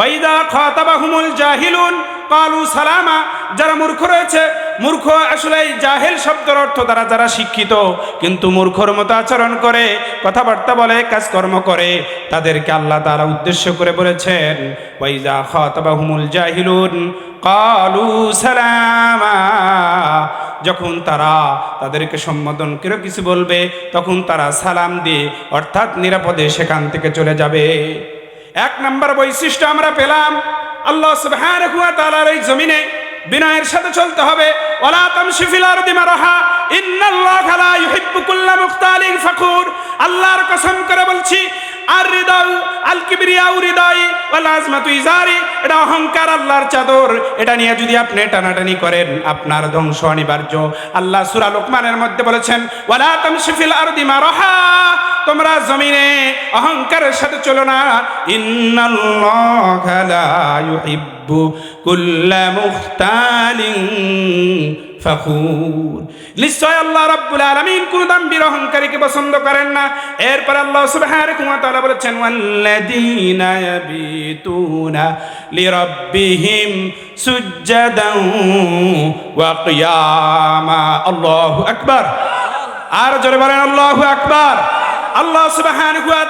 ওয়াইদা খাতাবাহুমুল জাহিলুন, কালু সালামা, যারা মূর্খ রয়েছে, মূর্খ আসলে জাহেল শব্দের অর্থ দ্বারা যারা শিক্ষিত, কিন্তু মূর্খর মতো আচরণ করে, কথাবার্তা বলে, কাজকর্ম করে, তাদেরকে আল্লাহ তারা উদ্দেশ্য করে বলেছেন, ওয়াইদা খাতাবাহুমুল জাহিলুন, কালু সালামা। যখন তারা তাদেরকে সম্বোধন করে কিছু বলবে, তখন তারা সালাম দিয়ে, অর্থাৎ নিরাপদে সেখান থেকে চলে যাবে। এক নম্বর বৈশিষ্ট্য আমরা পেলাম, আল্লাহ সুবহানাহু ওয়া তাআলার এই জমিনে বিনয়ের সাথে চলতে হবে। ওয়ালা তামশি ফিল আরদি মারহা, ইন্নাল্লাহা লা ইউহিব্বু কুল্লা মুখতালিন ফাখুর। আল্লাহর কসম করে বলছি আর হৃদয় আল কিবরিয়া ইজারি এটা অহংকার আল্লাহর চাদর। এটা নিয়ে যদি আপনি টানাটানি করেন, আপনার ধ্বংস অনিবার্য। আল্লাহ সূরা লোকমানের মধ্যে বলেছেন, ওয়ালা তামশি ফিল আরদি মারহা তোমরা জমিনে অহংকারের সাথে চলো না। ইন্নাল্লাহা লা ইউহিব্বু কুল্লা মুখতালিন ফখুর নিশ্চয় আল্লাহ রাব্বুল আলামিন কোন দাম্বির অহংকারীকে পছন্দ করেন না। এরপর আল্লাহ সুবহানাহু ওয়া তাআলা বলেছেন, ওয়াল্লাযীনা ইয়াবিতুনা লিরাব্বিহিম সুজ্জাদান ওয়া কিয়ামা। আল্লাহু আকবার। আর জোরে বলেন, আল্লাহু আকবার। আল্লাহ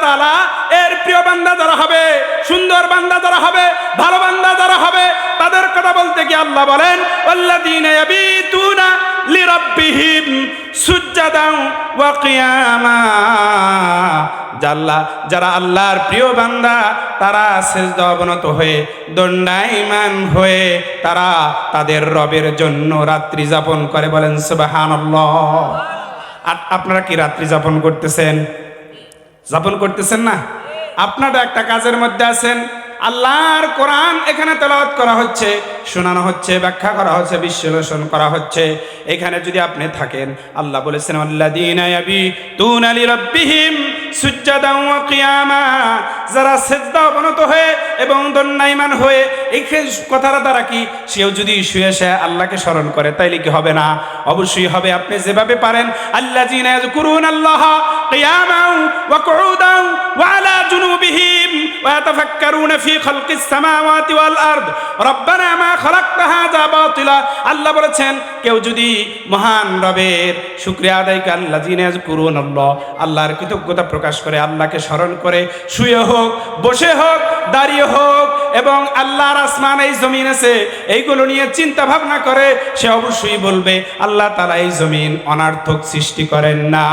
তাআলা এর প্রিয় বান্দা যারা হবে, সুন্দর বান্দা যারা হবে, ভালো বান্দা যারা হবে, তাদের কথা বলতে গিয়ে আল্লাহ বলেন, আল্লাযীনা ইয়াবিতুনা লিরাব্বিহিম সুজ্জাদান ওয়া কিয়ামা। জাল্লা যারা আল্লাহর প্রিয় বান্দা, তারা সেজদা অবনত হয়ে, দণ্ডায়মান হয়ে, তারা তাদের রবের জন্য রাত্রি যাপন করে বলেন, সুবহানাল্লাহ। আর আপনারা কি রাত্রি যাপন করতেছেন? যাপন করতেছেন না? আপনারা একটা কাজের মধ্যে আছেন আল্লাহর কোরআন এখানে তেলাওয়াত করা হচ্ছে, শোনানো হচ্ছে, ব্যাখ্যা করা হচ্ছে, বিশ্লেষণ করা হচ্ছে। এখানে যদি আপনি থাকেন, আল্লাহ বলেছেন আল্লাযীনা ইয়াবিতুনা লিরাব্বিহিম সুজ্জাদান ওয়া কিয়ামা। যারা সেজদা অবনত হয়ে এবং দণ্ডায়মান হয়ে, এই কথাটা দ্বারা কি? সেও যদি শুয়ে সে আল্লাহকে স্মরণ করে, তাইলে কি হবে না? অবশ্যই হবে। আপনি যেভাবে পারেন, আল্লাযীনা ইয়াযকুরুনাল্লাহ কিয়ামান ওয়া কুউদান ওয়া আলা জুনুবিহিম ফি খালকিস সামাওয়াতি ওয়াল আরদ রব্বানা মা খালাকতা হাযা বাতিলা আল্লাহ বলেছেন, কেউ যদি মহান রবের শুকরিয়া আদায় করে আল্লাযীনা ইয়াযকুরুনাল্লাহ আল্লাহর কৃতজ্ঞতা প্রকাশ করে, আল্লাহকে স্মরণ করে, শুয়ে হোক, বসে হোক, দাঁড়িয়ে হোক, এবং আল্লাহর আসমান এই জমিন আছে, এইগুলো নিয়ে চিন্তা ভাবনা করে, সে অবশ্যই বলবে, আল্লাহ তালা এই জমিন অনার্থক সৃষ্টি করেন না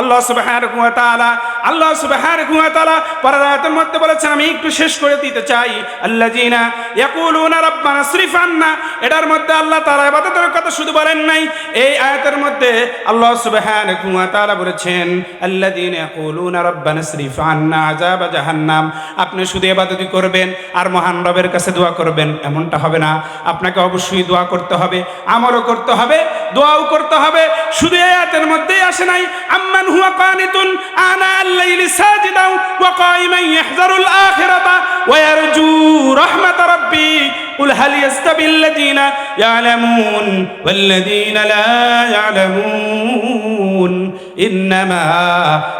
আল্লাহ সুবহানাহু ওয়া তাআলা, আল্লাহ সুবহানাহু ওয়া তাআলা পরের মধ্যে বলেছেন, আমি একটু শেষ করে দিতে চাই। আল্লাযীনা ইয়াকুলুনা রাব্বানা সরিফ আন্না এটার মধ্যে আল্লাহ তাআলা ইবাদতের কথা শুধু বলেন নাই। এই আয়াতের মধ্যে আল্লাহ সুবহানাহু ওয়া তাআলা বলেছেন, আল্লাযীনা ইয়াকুলুনা রাব্বানা সরিফ আন্না আযাব জাহান্নাম। আপনি শুধু ইবাদতই করবেন আর মহান রবের কাছে দোয়া করবেন, এমনটা হবে না। আপনাকে অবশ্যই দোয়া করতে হবে, আমলও করতে হবে, দোয়াও করতে হবে। শুধু এই আয়াতের মধ্যেই আসে নাই। আম্মান হুয়া কানিতুন আনা আল-লাইলি সাজিদান ওয়া কাইমান ইয়াহযারুল আখিরাতা ওয়া ইয়ারজু রাহমাত রাব্বি قل هل يستوي الذين يعلمون والذين لا يعلمون إنما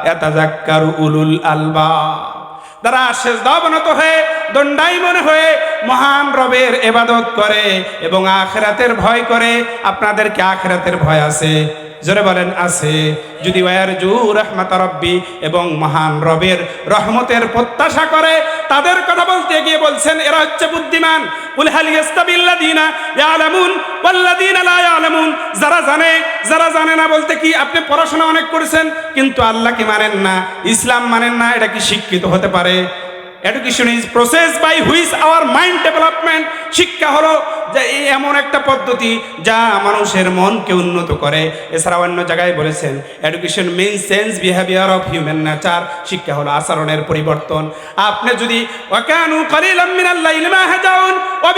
يتذكر أولو الألباب তারা শেষ দাবনত হয়ে দণ্ডাইমন হয়ে মহান রবের এবাদত করে এবং আখেরাতের ভয় করে। আপনাদেরকে আখেরাতের ভয় আছে। জোরে বলেন, আছে। যদি ওয়ার জু রহমত রব্বি এবং মহান রবের রহমতের প্রত্যাশা করে, তাদের কথা বলতে গিয়ে বলছেন, এরা হচ্ছে বুদ্ধিমান। উল হাল ইয়াস্তাবিল্লাযিনা ইয়ালামুন, ওয়াল্লাযিনা লা ইয়ালামুন। যারা জানে যারা জানে না বলতে কি, আপনি পড়াশোনা অনেক করেছেন, কিন্তু আল্লাহকে মানেন না, ইসলাম মানেন না, এটা কি শিক্ষিত হতে পারে? Education is process by which our mind development শিক্ষা হলো যে এই এমন একটা পদ্ধতি যা মানুষের মনকে উন্নত করে। এছাড়া অন্য জায়গায় বলেছেন education mean sense behaviour of human nature শিক্ষা হলো আচরণের পরিবর্তন। আপনি যদি, ওয়াকানু কালিলাম মিনাল মা হাজাউন ওয়া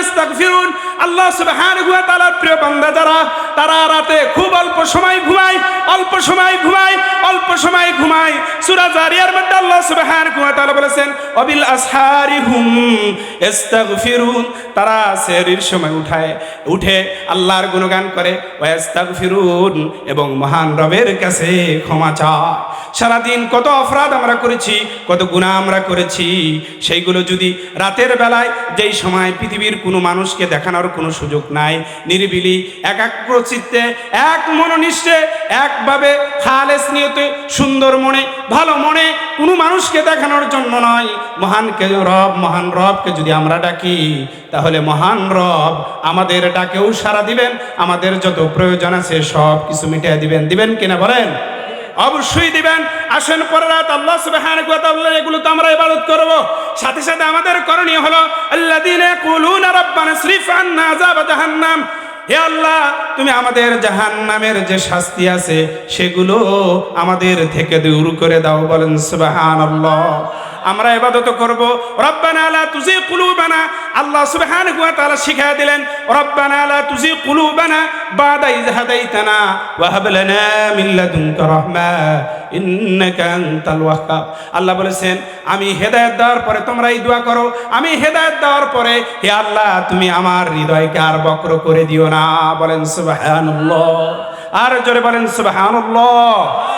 ইস্তাগফিরুন। আল্লাহ সুবহানাহু ওয়া তাআলার প্রিয় বান্দা যারা, তারা রাতে খুব অল্প সময় ঘুমায়, অল্প সময় ঘুমায়, অল্প সময় ঘুমায়। সূরা জারিয়ার মধ্যে আল্লাহ সুবহানাহু ওয়া তাআলা বলেছেন ওয়া বিল আসহারিহুম ইস্তাগফিরুন। তারা সেহরির সময় উঠায়, উঠে আল্লাহর গুণগান করে ওয়াস্তাগ ফিরুন এবং মহান রবের কাছে ক্ষমা চায়। সারাদিন কত অপরাধ আমরা করেছি, কত গুণা আমরা করেছি, সেইগুলো যদি রাতের বেলায় যেই সময় পৃথিবীর কোনো মানুষকে দেখানোর কোনো সুযোগ নাই, নিরিবিলি একাগ্র চিত্তে এক মনোনিষ্ঠে, একভাবে খালেস নিয়তে, সুন্দর মনে, ভালো মনে কোনো মানুষকে দেখানোর জন্য নয়। মহানকে রব, মহান রবকে যদি আমরা ডাকি, তাহলে মহান রব, আমাদের ডাকেও সারা দিবেন, আমাদের যত প্রয়োজন আছে সব কিছু মিটিয়ে দিবেন। দিবেন কিনা বলেন? অবশ্যই দিবেন। আসেন পরে রাত আল্লাহ তাআলা, এগুলো তো আমরা ইবাদত করব। সাথে সাথে আমাদের করণীয় হলো, আল্লাযীনা ইয়াকুলুনা রাব্বানা সরিফ আন্না আযাব জাহান্নাম। হে আল্লাহ, তুমি আমাদের জাহান্নামের যে শাস্তি আছে, সেগুলো আমাদের থেকে দূর করে দাও, বলেন সুবহানাল্লাহ। আমরা ইবাদত করব। রব্বানা লা তুজি কুলুবানা। আল্লাহ সুবহানাহু ওয়া তাআলা শিখিয়ে দিলেন, রব্বানা লা তুজি কুলুবানা বাদা ইয হাদাইতানা ওয়া হাব লানা মিন লাদুনকা রাহমা ইন্নাকা আনতাল ওয়াহ্হাব। আল্লাহ বলেছেন, আমি হেদায়েত দেওয়ার পরে তোমরা এই দোয়া করো। আমি হেদায়েত দেওয়ার পরে হে আল্লাহ, তুমি আমার হৃদয়কে আর বক্র করে দিও না। বলেন সুবহানাল্লাহ। আর জোরে বলেন সুবহানাল্লাহ।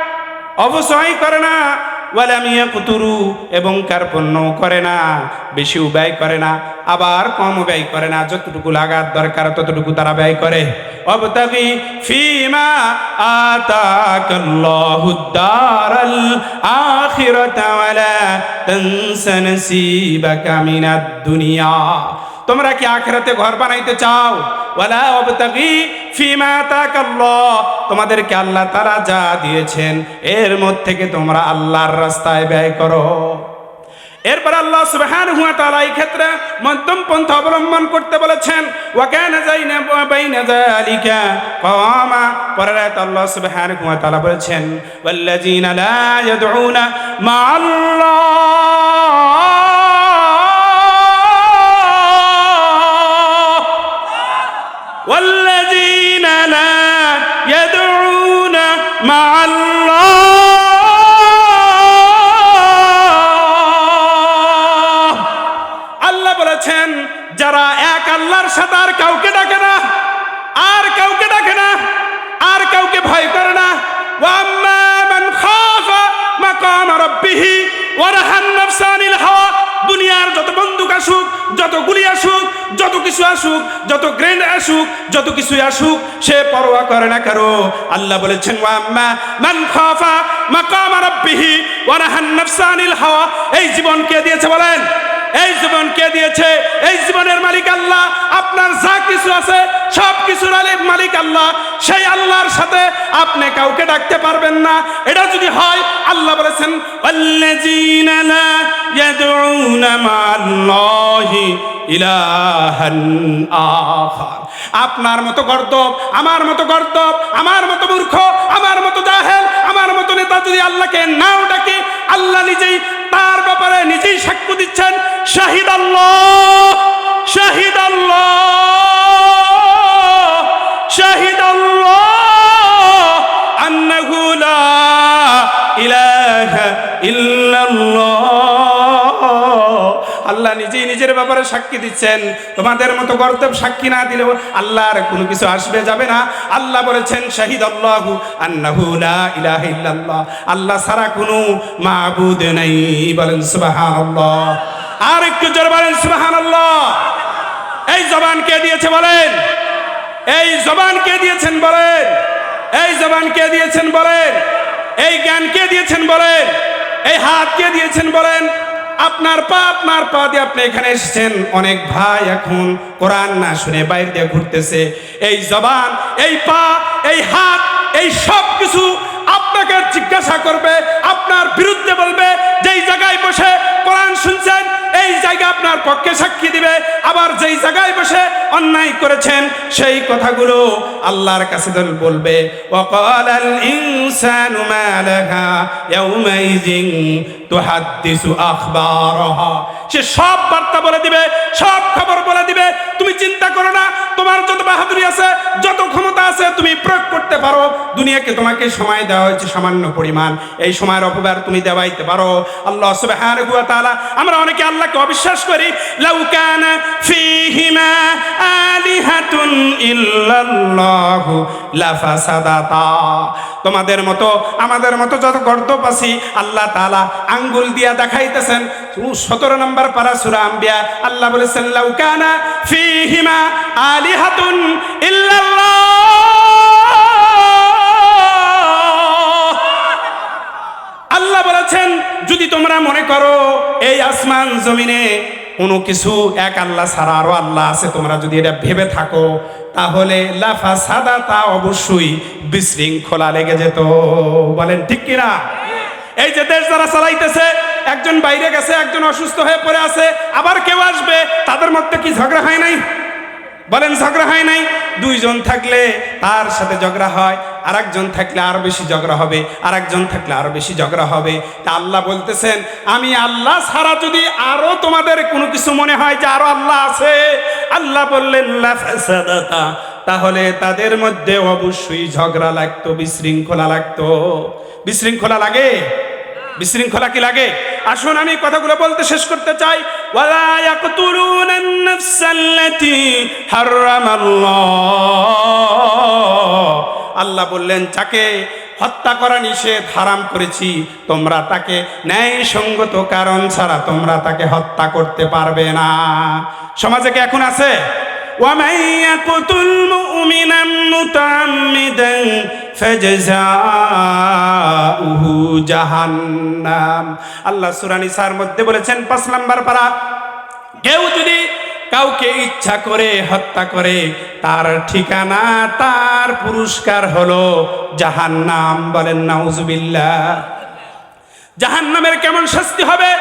অবশ্যই করে না। ওয়ালামিয়া কুতুরু এবং কার্পণ্য করে না বেশি ব্যয় করে না, আবার কম ব্যয় করে না, যতটুকু লাগার দরকার ততটুকু তারা ব্যয় করে। অবতাগি ফিমা আতাকাল্লাহু দারাল আখিরাতা ওয়ালা তানসা নাসিবাকা মিনাদ দুনিয়া। তোমরা কি আখেরাতে ঘর বানাইতে চাও? ওয়ালা অবতাগি ফিমা তোমাদেরকে আল্লাহ তারা যা দিয়েছেন, এর মধ্যে থেকে তোমরা আল্লাহর রাস্তায় ব্যয় করো। এরপর আল্লাহ সুবহানাহু ওয়া তাআলা এই ক্ষেত্রে মধ্যম পন্থা অবলম্বন করতে বলেছেন, ওয়া কানা যাইনা বাইনা যালিকা। কাওয়ামা পরের আয়াত আল্লাহ সুবহানাহু ওয়া তাআলা বলেছেন, ওয়াল্লাযিনা লা ইয়াদউনা মা'আল্লাহ। مع الله আল্লাহ বলেছেন যারা এক আল্লাহর সাথে আর কাউকে যত গুলি আসুক, যত কিছু আসুক, যত গ্রেন্ড আসুক, যত কিছু আসুক, সে পরোয়া করে না কারও। আল্লাহ বলেছেন ওয়াম্মা মান খাফা মাকাম রাব্বিহি ওয়া নাফসানিল হাওয়া। এই জীবন কে দিয়েছে বলেন? এই জীবন কে দিয়েছে? এই জীবনের মালিক আল্লাহ। আপনার যা কিছু আছে, সব কিছুর মালিক আল্লাহ। সেই আল্লাহর সাথে আপনি কাউকে ডাকতে পারবেন না। এটা যদি হয়, আল্লাহ বলেছেন আপনার মতো গর্দব আমার মতো গর্দব আমার মতো মূর্খ, আমার মতো জাহেল, আমার মতো নেতা যদি আল্লাহকে নাও ডাকে আল্লাহ নিজেই তার ব্যাপারে নিজেই সাক্ষ্য দিচ্ছেন শাহিদ আল্লাহ শাহিদ আল্লাহ শাহিদ আল্লাহ নিজের ব্যাপারে সাক্ষী দিচ্ছেন। তোমাদের মতো গর্তব সাক্ষী না দিলেও আল্লাহর কোনো কিছু আসবে, যাবে না। আল্লাহ বলেছেন শাহিদ আল্লাহ আন্নাহু লা ইলাহা ইল্লাল্লাহ। আল্লাহ ছাড়া কোনো মাবুদ নেই। বলেন, সুবহানাল্লাহ। আর একটু জোর বলেন, সুবহানাল্লাহ। এই জবান কে দিয়েছে বলেন? এই জবান কে দিয়েছেন বলেন? এই জবান কে দিয়েছেন বলেন? এই জ্ঞান কে দিয়েছেন বলেন? এই হাত কে দিয়েছেন বলেন? আপনার পা আপনার পা দিয়ে আপনি এখানে এসেছেন। অনেক ভাই এখন কোরআন না শুনে বাইরে দিয়ে ঘুরতেছে। এই জবান, এই পা, এই হাত, এই সব কিছু আপনাকে জিজ্ঞাসা করবে, আপনার বিরুদ্ধে বলবে, যেই জায়গায় বসে কোরআন শুনছেন, এই জায়গা আপনার পক্ষে সাক্ষী দিবে। আবার যেই জায়গায় বসে অন্যায় করেছেন, সেই কথাগুলো আল্লাহর কাছে দল বলবে। ওয়াকালাল ইনসানু মা লাহা ইয়াউমাইযিন তুহাদ্দিসু আখবারাহা। সে সব বার্তা বলে দিবে, সব খবর বলে দিবে। আছে, তুমি প্রয়োগ করতে পারো। দুনিয়াকে তোমাকে সময় দেওয়া হয়েছে সামান্য পরিমাণ। এই সময়ের অপব্যয় তুমি দেওয়াইতে পারো। আল্লাহ সুবহানাহু ওয়া তাআলা, আমরা অনেকে আল্লাহকে অবিশ্বাস করি, লাউ কানা ফীহিমা আলিহাতুন ইল্লাল্লাহু লাফাসাদাতা। তোমাদের মতো, আমাদের মতো যত গর্দপ আছি আল্লাহ তাআলা আঙ্গুল দিয়া দেখাইতেছেন, সতেরো নম্বর পারা সুরা আম্বিয়া, আল্লাহ বলেছেন, লাউ কানা ফীহিমা আলিহাতুন ইল্লাল্লাহ। বলেছেন, যদি তোমরা মনে করো, এই আসমান জমিনে কোনো কিছু এক আল্লাহ ছাড়া আরও আল্লাহ আছে, তোমরা যদি এটা ভেবে থাকো, তাহলে লাফা সাদা তা অবশ্যই বিশৃঙ্খলা লেগে যেত। বলেন, ঠিক কিনা? এই যে দেশ যারা চালাইতেছে, একজন বাইরে গেছে, একজন অসুস্থ হয়ে পড়ে আছে, আবার কেউ আসবে, তাদের মধ্যে কি ঝগড়া হয় নাই? বলেন, ঝগড়া হয় নাই? দুইজন থাকলে তার সাথে ঝগড়া হয় আর একজন থাকলে আরও বেশি ঝগড়া হবে আর একজন থাকলে আরও বেশি ঝগড়া হবে। তা আল্লাহ বলতেছেন, আমি আল্লাহ ছাড়া যদি আরও তোমাদের কোনো কিছু মনে হয় যে আরও আল্লাহ আছে? আল্লাহ বললেন তাহলে তাদের মধ্যে অবশ্যই ঝগড়া লাগতো, বিশৃঙ্খলা লাগতো। বিশৃঙ্খলা লাগে? বিশৃঙ্খলা কি লাগে? আসুন আমি কথাগুলো বলতে শেষ করতে চাই। আল্লাহ বললেন, যাকে হত্যা করা নিষেধ হারাম করেছি, তোমরা তাকে ন্যায়সঙ্গত কারণ ছাড়া তোমরা তাকে হত্যা করতে পারবে না। সমাজে কি এখন আছে? ওয়ামাইয়াকুতুল মুমিনান মুতাআম্মিদান ফাজজাউহু জাহান্নাম। আল্লাহ সুরানি নিসার মধ্যে বলেছেন, পাঁচ নাম্বার পারা, কেউ যদি কাউকে ইচ্ছা করে হত্যা করে, তার ঠিকানা তার পুরস্কার হলো জাহান্নাম বলেন, নাউজুবিল্লাহ। জাহান্নামের কেমন শাস্তি হবে,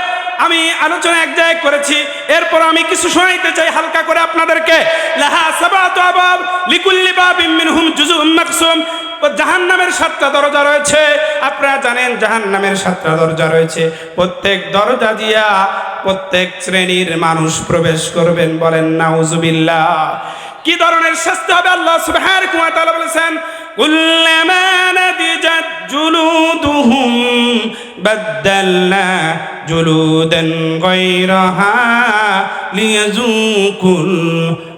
আমি আলোচনা এক জায়গায় করেছি, এরপর আমি কিছু শোনাইতে চাই হালকা করে আপনাদেরকে। লাহা সাবাত আবাব লিকুল্লি বাবিম মিনহুম জুজুম মাকসুম। ও জাহান্নামের সাতটা দরজা রয়েছে। আপনারা জানেন জাহান্নামের সাতটা দরজা রয়েছে। প্রত্যেক দরজা দিয়া প্রত্যেক শ্রেণির মানুষ প্রবেশ করবেন বলেন, নাউজুবিল্লাহ। কি ধরনের শাস্তি হবে? আল্লাহ সুবহানাহু ওয়া তাআলা বলেছেন, কুল্লামা নাদিজাত জুলুদুহুম বাদদালনা জুলুদান গায়রাহা লিয়াযুকুল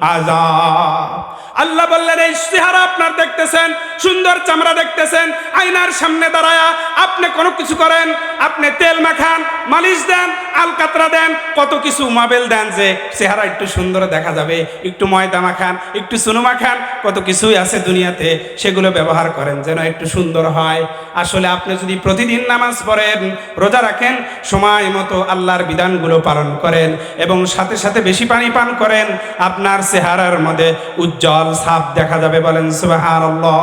আযাব। আল্লাহ বললেন, এই চেহারা আপনার দেখতেছেন, সুন্দর চামড়া দেখতেছেন, আয়নার সামনে দাঁড়ায়া আপনি কোনো কিছু করেন, আপনি তেল মাখান, মালিশ দেন, আলকাতরা দেন, কত কিছু মাবেল দেন যে চেহারা একটু সুন্দর দেখা যাবে, একটু ময়দা মাখান, একটু চুনো মাখান, কত কিছুই আছে দুনিয়াতে, সেগুলো ব্যবহার করেন যেন একটু সুন্দর হয়। আসলে আপনি যদি প্রতিদিন নামাজ পড়েন, রোজা রাখেন, সময় মতো আল্লাহর বিধানগুলো পালন করেন এবং সাথে সাথে বেশি পানি পান করেন, আপনার চেহারার মধ্যে উজ্জ্বল ছাপ দেখা যাবে বলেন, সুবহানাল্লাহ।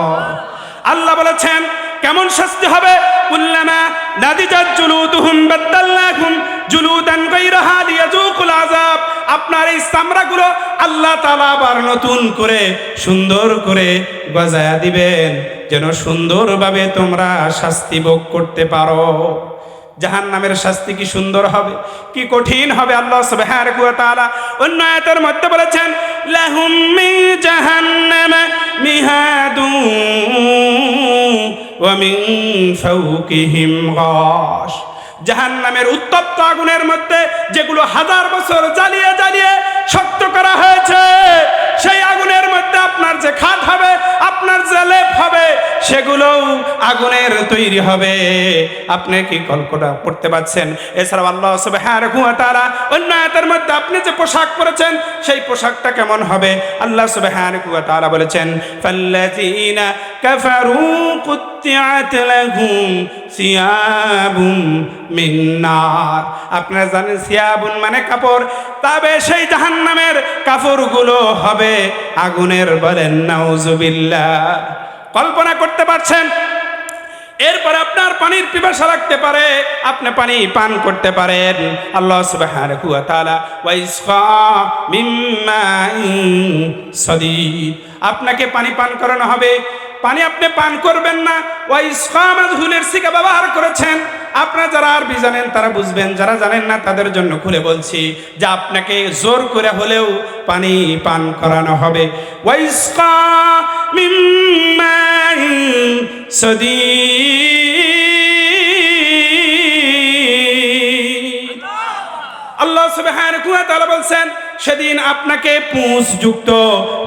আল্লাহ বলেছেন, কেমন শাস্তি হবে? কুল্লামা নাদিজাত জুলুদুহুম বাদদালনাহুম জুলুদান গায়রাহা লিয়াযুকুল আযাব। আপনার এই চামড়াগুলো আল্লাহ তাআলা আবার নতুন করে, সুন্দর করে গজায়া দিবেন। যেন সুন্দরভাবে তোমরা শাস্তি ভোগ করতে পারো। জাহান নামের শাস্তি কি সুন্দর হবে? কি কঠিন হবে? আল্লাহ সুবহানাহু ওয়া তাআলা অন্য আয়াতের মধ্যে বলেছেন, লাহুম মিন জাহান্নাম মিহাদু ওয়া মিন ফাওকিহিম গাশ। জাহান্নামের উত্তপ্ত আগুনের মধ্যে যেগুলো হাজার বছর জ্বালিয়ে জ্বালিয়ে শক্ত করা হয়েছে, সেই আগুনের মধ্যে আপনার যে খাট হবে আপনার লেপ হবে, সেগুলোও আগুনের তৈরি হবে। আপনি কি কল্পনা করতে পারছেন? এছাড়াও আল্লাহ সুবহানাহু ওয়া তাআলা অন্য আয়াতের মধ্যে আপনি যে পোশাক পরেছেন, সেই পোশাকটা কেমন হবে? আল্লাহ সুবহানাহু ওয়া তাআলা বলেছেন, ফাল্লাযীনা কাফারু কুত্তিআত লাহুম সিয়াবুম মিন নার। আপনারা জানেন সিয়াবুন মানে কাপড়। তবে সেই জাহান্নামের কাপড়গুলো হবে আগুনের বলেন, নাউজুবিল্লাহ। কল্পনা করতে পারছেন? এরপরে আপনার পানির পিপাসা লাগতে পারে, আপনি পানি পান করতে পারেন। আল্লাহ সুবহানাহু ওয়া তাআলা ওয়াইসকা মিম্মাইন সাদীদ। আপনাকে পানি পান করানো হবে। পানি আপনি পান করবেন না। ওয়াইসকা মাজহুলের সিকা ব্যবহার করেছেন। আপনারা যারা আরবি জানেন, তারা বুঝবেন। যারা জানেন না, তাদের জন্য খুলে বলছি যে আপনাকে জোর করে হলেও পানি পান করানো হবে। ওয়াইসকা সদীদ আল্লাহ সুবহানাহু ওয়া তাআলা বলছেন সেদিন আপনাকে পুঁজ যুক্ত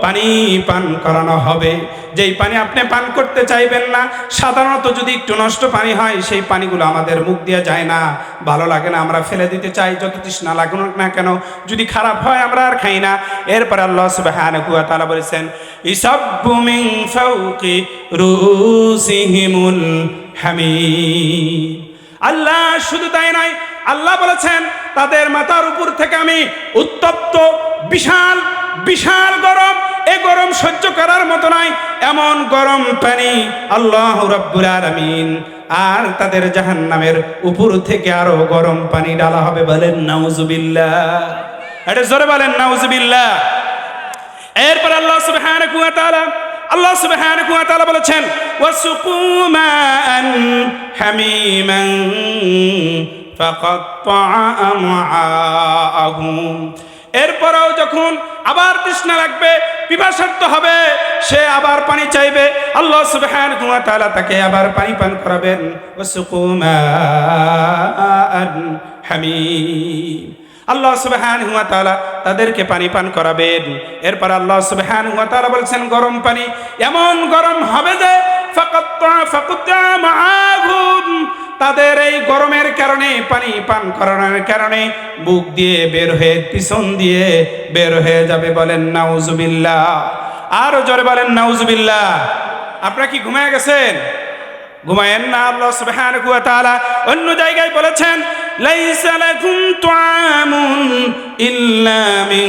পানি পান করানো হবে। যেই পানি আপনি পান করতে চাইবেন না, সাধারণত যদি একটু নষ্ট পানি হয়, সেই পানিগুলো আমাদের মুখ দিয়ে যায় না। ভালো লাগে না, আমরা ফেলে দিতে চাই, যত তৃষ্ণা লাগুক না কেন। যদি খারাপ হয়, আমরা আর খাই না। এরপর আল্লাহ সুবহানাহু ওয়া তাআলা বলেছেন হামিদ। আল্লাহ শুধু তাই নয়, আল্লাহ বলেছেন তাদের মাথার উপর থেকে আমি উত্তপ্ত, বিশাল বিশাল গরম, এ গরম সহ্য করার মতো নয় এমন গরম পানি আল্লাহ রব্বুল আলামিন। আর তাদের জাহান্নামের উপর থেকে আরও গরম পানি ডালা হবে বলেন, নাউজুবিল্লাহ। এটা জোরে বলেন, নাউজুবিল্লাহ। এরপর আল্লাহ তাআলা আল্লাহ তাআলা বলেছেন, ওয়াসুকু মাআন হামিমান এরপরেও যখন আবার তৃষ্ণা লাগবে, পিপাসার্থ হবে, সে আবার পানি চাইবে। আল্লাহ সুবহানাহু ওয়া তাআলা তাকে আবার পানি পান করাবেন। আল্লাহ সুবহানাহু হুয়া তাআলা তাদেরকে পানি পান করাবেন। এরপর আল্লাহ সুবহানাহু হুয়া তাআলা বলছেন, গরম পানি এমন গরম হবে যে ফাকাত্তা ফাকুত্তা মাআহুম তাদের এই গরমের কারণে, পানি পান করানোর কারণে বুক দিয়ে বের হয়ে, পিছন দিয়ে বের হয়ে যাবে বলেন, নাউজুবিল্লাহ। আরও জোরে বলেন, নাউজুবিল্লাহ। আপনারা কি ঘুমায় গেছেন? ঘুমায়েন না আল্লাহ সুবহানাহু ওয়া তাআলা। অন্য জায়গায় বলেছেন, লাইসা লাকুম তুআমুন ইল্লা মিন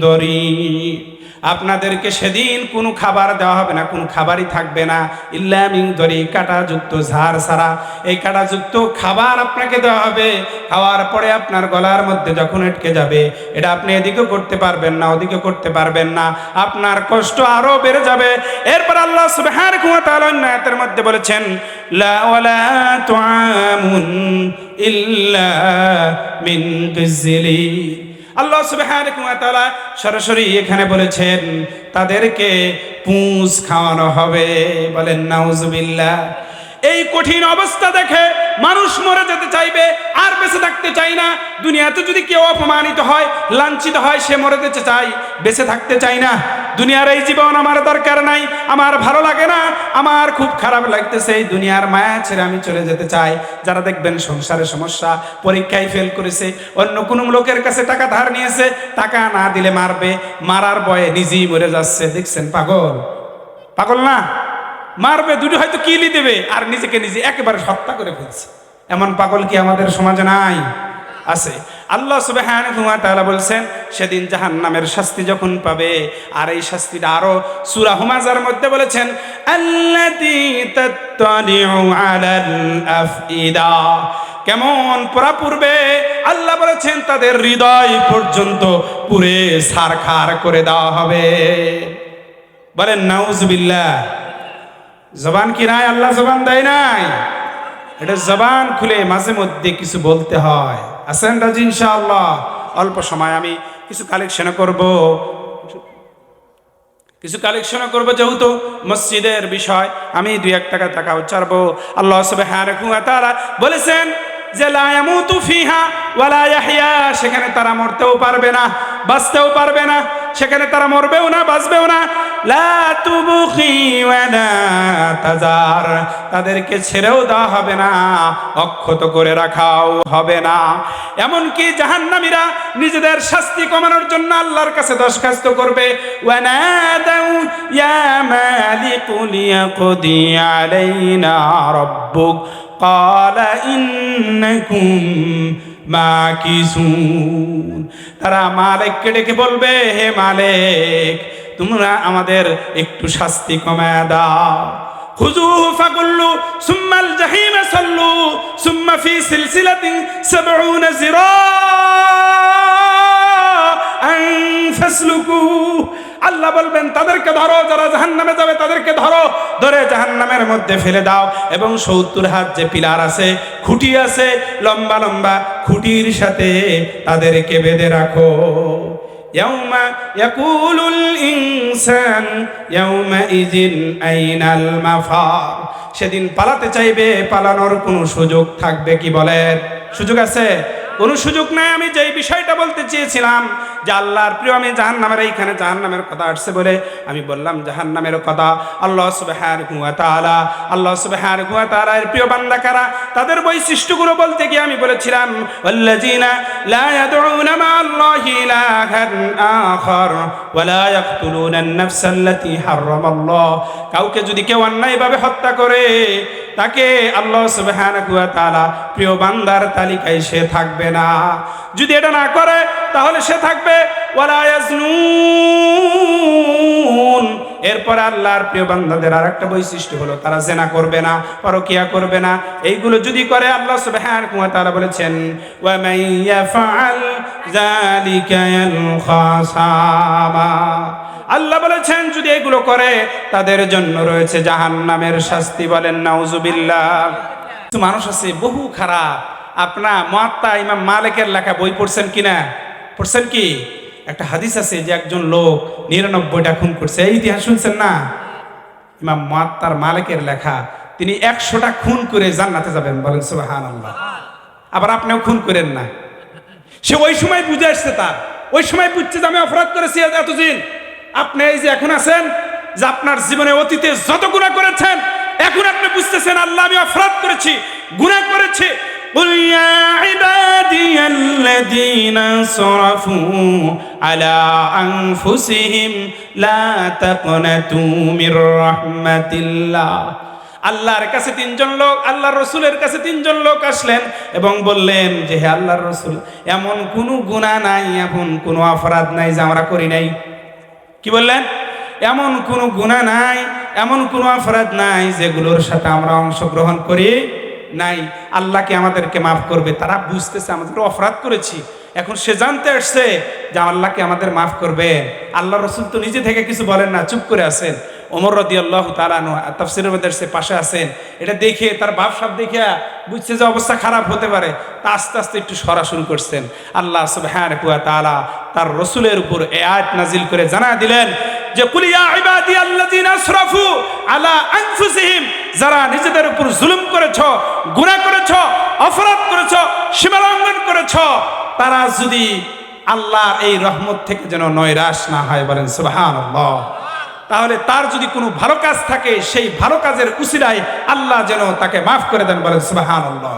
দরি। আপনাদেরকে সেদিন কোনো খাবার দেওয়া হবে না, কোনো খাবারই থাকবে না। ইল্লা মিন দরি, কাঁটাযুক্ত ঝাড় ছাড়া। এই কাঁটাযুক্ত খাবার আপনাকে দেওয়া হবে। খাওয়ার পরে আপনার গলার মধ্যে যখন আটকে যাবে, এটা আপনি এদিকে করতে পারবেন না ওদিকে করতে পারবেন না। আপনার কষ্ট আরও বেড়ে যাবে। এরপর আল্লাহ তাআলা অন্য আয়াতের মধ্যে বলেছেন, লা ওয়ালা ইল্লা আল্লাহ তাআলা সরাসরি এখানে বলেছেন তাদেরকে পুঁজ খাওয়ানো হবে। বলেন নাউজুবিল্লাহ। এই কঠিন অবস্থা দেখে মানুষ মরে যেতে চাইবে, আর বেঁচে থাকতে চাই না। দুনিয়াতে যদি কেউ অপমানিত হয়, লাঞ্ছিত হয়, সে মরে যেতে চাই বেঁচে থাকতে চাই না। দুনিয়ার এই জীবন আমার দরকার নাই, আমার ভালো লাগে না, আমার খুব খারাপ লাগতেছে, এই দুনিয়ার মায়া ছেড়ে আমি চলে যেতে চাই। যারা দেখবেন সংসারে সমস্যা, পরীক্ষায় ফেল করেছে, অন্য কোনো লোকের কাছে টাকা ধার নিয়েছে, টাকা না দিলে মারবে, মারার বয়ে নিজেই মরে যাচ্ছে, দেখছেন পাগল? পাগল না? মারবে, দুটো হয়তো কিলি দেবে, আর নিজেকে নিজে একেবারে হত্যা করে ফেলছে। এমন পাগল কি আমাদের সমাজে নাই? আছে। আল্লাহ সুবহানাহু ওয়া তাআলা বলছেন, সেদিন জাহান্নামের শাস্তি যখন পাবে, আর এই শাস্তিটা আরও সুরা হুমাজার মধ্যে বলেছেন কেমন পরা পূর্বে আল্লাহ বলেছেন, তাদের হৃদয় পর্যন্ত পুরে সারখার করে দেওয়া হবে। বলেন, নাউজুবিল্লাহ। জবান কি নাই? আল্লাহ জবান দেয় নাই? এটা জবান খুলে মাঝে মধ্যে কিছু বলতে হয়। আসেন রাজি ইনশাআল্লাহ? অল্প সময় আমি কিছু কালেকশন করব। কিছু কালেকশন করব যেহেতু মসজিদের বিষয়, আমি দুই এক টাকা টাকা উচ্চারবো। আল্লাহ সবে হ্যাঁ তারা বলেছেন যে লায়ামুতু ফিহা ওয়ালা ইয়াহইয়া। সেখানে তারা মরতেও পারবে না, বাঁচতেও পারবে না। সেখানে তারা মরবেও না বাঁচবেও না লা তুবুকি ওয়ালা তাজার তাদেরকে ছেড়েও দেওয়া হবে না অক্ষত করে রাখাও হবে না এমনকি জাহান্নামীরা নিজেদের শাস্তি কমানোর জন্য আল্লাহর কাছে দরখাস্ত করবে ওয়ানাদাউ ইয়া মালিকু লিয়াকদি আলাইনা রাব্বুক قال إنكم মাকিসুন তারা মালিককে ডেকে বলবে হে মালিক তোমরা আমাদের একটু শাস্তি কমায় দাও خذوه فغلوا ثم الجحيم صلوا ثم في سلسلة سبعون ذراعا فاسلكوه আল্লাহ বলবেন তাদেরকে ধরো যারা জাহান্নামে যাবে তাদেরকে ধরো ধরে জাহান্নামের মধ্যে ফেলে দাও এবং সত্তর হাত যে পিলার আছে খুঁটি আছে লম্বা লম্বা খুঁটির সাথে তাদেরকে বেঁধে রাখো يوم يقول الإنسان يومئذ أين المفار সেদিন পালাতে চাইবে পালানোর কোনো সুযোগ থাকবে কি বলেন সুযোগ আছে কোনো সুযোগ নাই, আমি যেই বিষয়টা বলতে চেয়েছিলাম যে আল্লাহর প্রিয়, আমি জাহান নামের এইখানে জাহান নামের কথা আসছে বলে আমি বললাম জাহান নামের কথা। আল্লাহ সুবহান হুয়া তাআলা, আল্লাহ সুবহান হুয়া তাআলা এর প্রিয় বান্দা কারা? তাদের বৈশিষ্ট্যগুলো বলতে গিয়ে আমি বলেছিলাম, ওয়াল্লাযিনা লা ইয়াদউনা মা আল্লাহি ইলাহান আখার ওয়া লা ইয়াকতুলুনা আন-নাফস আল্লাতী হারামাল্লাহ। কাউকে যদি কেউ অন্যায়ভাবে হত্যা করে, তাকে আল্লাহ সুবহানাহু ওয়া তাআলা প্রিয় বান্দার তালিকায় সে থাকবে। না। যদি এটা না করে, তাহলে সে থাকবে। এরপর আল্লাহর প্রিয় বান্দাদের আরেকটা বৈশিষ্ট্য হলো, তারা জেনা করবে না, পরকিয়া করবে না। এইগুলো যদি করে, আল্লাহ সুবহানাহু ওয়া তাআলা বলেছেন আল্লাহ বলেছেন, যদি এগুলো করে, তাদের জন্য রয়েছে জাহান্নামের শাস্তি বলেন, নাউজুবিল্লাহ। মানুষ আছে, বহু খারাপ। আপনার মহাত্মা ইমাম মালিকের লেখা বই পড়ছেন কিনা? পড়ছেন কি? একটা হাদিস আছে যে একজন লোক নিরানব্বইটা খুন করছে। এই ইতিহাস শুনছেন না? ইমাম মহাত্মার মালিকের লেখা, তিনি একশোটা খুন করে জান্নাতে যাবেন। বলেন সুবাহান আল্লাহ আবার আপনিও খুন করেন না। সে ওই সময় বুঝে আসছে তার। ওই সময় বুঝছে যে আমি অপরাধ করেছি এতদিন। আপনি এই যে এখন আছেন, যে আপনার জীবনে অতীতে যত গুণা করেছেন, এখন আপনি বুঝতেছেন, আল্লাহ, আমি অপরাধ করেছি গুণা করেছি। قل يا عبادي الذين صرفوا على أنفسهم لا تقنطوا من رحمة الله আল্লাহর কাছে তিনজন লোক আল্লাহর রসুলের কাছে তিনজন লোক আসলেন এবং বললেন যে হে আল্লাহর রসুল এমন কোনো গুণা নাই এমন কোনো অপরাধ নাই যে আমরা করি নাই কি বললেন এমন কোনো গুণা নাই এমন কোনো অপরাধ নাই যেগুলোর সাথে আমরা অংশগ্রহণ করি নাই, আল্লাহকে আমাদেরকে মাফ করবে। তারা বুঝতেছে আমাদের অপরাধ করেছি। এখন সে জানতে আসছে যে আল্লাহকে আমাদের মাফ করবে আল্লাহ রসুল তো নিজে থেকে কিছু বলেন না, চুপ করে আছেন। ওমর রদি আল্লাহ তালানো তফসির মধ্যে সে পাশে আছেন। এটা দেখে তার বাপ সাপ দেখে বুঝছে যে অবস্থা খারাপ হতে পারে। তা আস্তে আস্তে একটু সরা শুরু করছেন। আল্লাহ সুবহান কুয়া তালা তার রসুলের উপর এ আয়াত নাজিল করে জানা দিলেন যে কুলিয়া ইবাদি আল্লাযিনা আসরাফু আলা আনফুসিহিম যারা নিজেদের উপর জুলুম করেছ, গুনাহ করেছ, অপরাধ করেছ সীমালঙ্ঘন করেছ, তারা যদি আল্লাহর এই রহমত থেকে যেন নৈরাশ না হয় বলেন সুবহানাল্লাহ। তাহলে তার যদি কোনো ভালো কাজ থাকে, সেই ভালো কাজের উচিরায় আল্লাহ যেন তাকে মাফ করে দেন বলেন, সুবহানাল্লাহ।